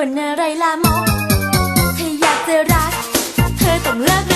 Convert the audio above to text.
คนอะไรลามกถ้าอยากจะรัก เธอต้องเลิก